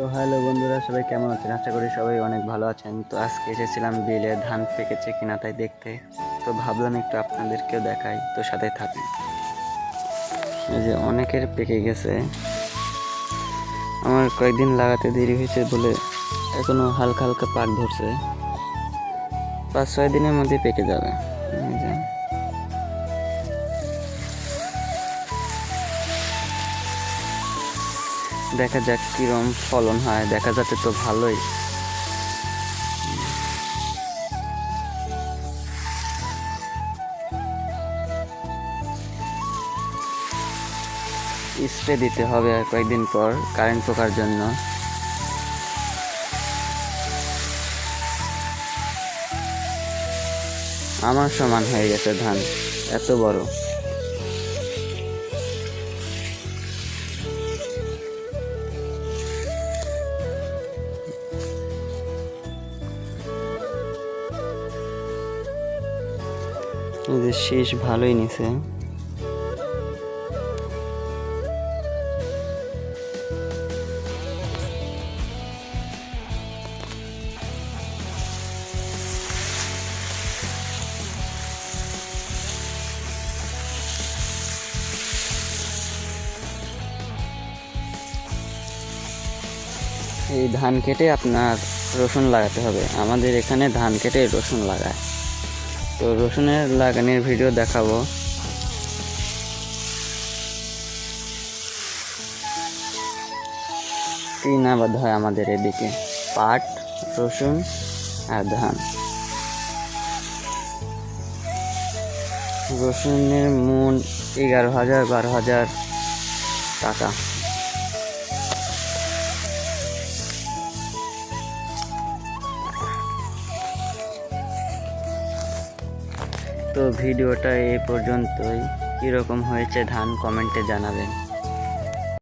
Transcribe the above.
তো হ্যালো বন্ধুরা, সবাই কেমন আছেন? আশা করি সবাই অনেক ভালো আছেন। তো আজকে এসেছিলাম বিলে, ধান পেকেছে কিনা তাই দেখতে। তো ভাবলাম একটু আপনাদেরকেও দেখাই, তো সাথে থাকি এই যে অনেকের পেকে গেছে। আমার কয়েকদিন লাগাতে দেরি হয়েছে বলে এখনও হালকা হালকা পাক ধরছে। পাঁচ ছয় দিনের মধ্যে পেকে যাবে। দেখা যাক কিরম ফলন হয়, দেখা যাচ্ছে তো ভালোই। স্প্রে দিতে হবে আর কয়েকদিন পর কারেন্ট পোকার জন্য। আমার সমান হয়ে গেছে ধান, এত বড়। যে শীষ ভালোই নিছে। এই ধান কেটে আপনার রসুন লাগাতে হবে। আমাদের এখানে ধান কেটে রসুন লাগায়। তো রসুনের লাগানোর ভিডিও দেখাবো। তিন আবাদ হয় আমাদের এদিকে। পাট, রসুন আর ধান। রসুনের মন এগারো হাজার, বারো হাজার টাকা। তো ভিডিওটা এ পর্যন্তই। কীরকম হয়েছে ধান কমেন্টে জানাবেন।